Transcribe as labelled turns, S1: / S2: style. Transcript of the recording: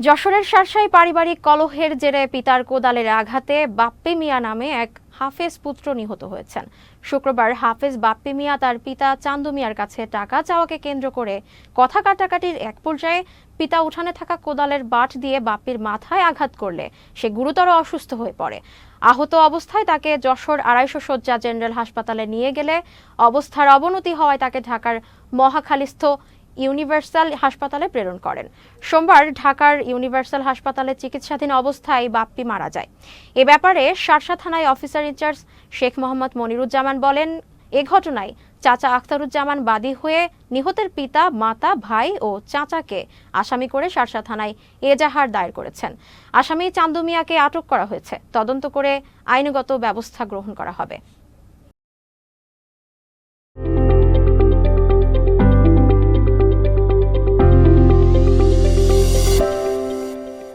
S1: যশোরের শার্শায় পারিবারিক কলহের জেরে পিতার কোদালের আঘাতে বাপ্পি মিয়া নামে এক হাফেজ পুত্র নিহত হয়েছেন। শুক্রবার হাফেজ বাপ্পি মিয়া তার পিতা চান্দু মিয়ার কাছে টাকা চাওয়াকে কেন্দ্র করে কথা কাটাকাটির এক পর্যায়ে পিতা উঠানে থাকা কোদালের বাট দিয়ে বাপ্পির মাথায় আঘাত করলে সে গুরুতর অসুস্থ হয়ে পড়ে। আহত অবস্থায় তাকে যশোর আড়াইশো শয্যা জেনারেল হাসপাতালে নিয়ে গেলে অবস্থার অবনতি হওয়ায় তাকে ঢাকার মহাখালীস্থ ইউনিভার্সাল হাসপাতালে প্রেরণ করেন। সোমবার ঢাকার ইউনিভার্সাল হাসপাতালে চিকিৎসাধীন অবস্থায় বাপ্পি মারা যায়। এ ব্যাপারে শার্শা থানায় officer in charge Sheikh Mohammad Moniruzzaman বলেন, এ ঘটনায় চাচা আখতারুজ্জামান বাদী হয়ে নিহতের পিতা, মাতা, ভাই ও চাচাকে আসামি করে শার্শা থানায় এজাহার দায়ের করেছেন। আসামি চান্দু মিয়াকে আটক করা হয়েছে। তদন্ত করে আইনগত ব্যবস্থা গ্রহণ করা হবে।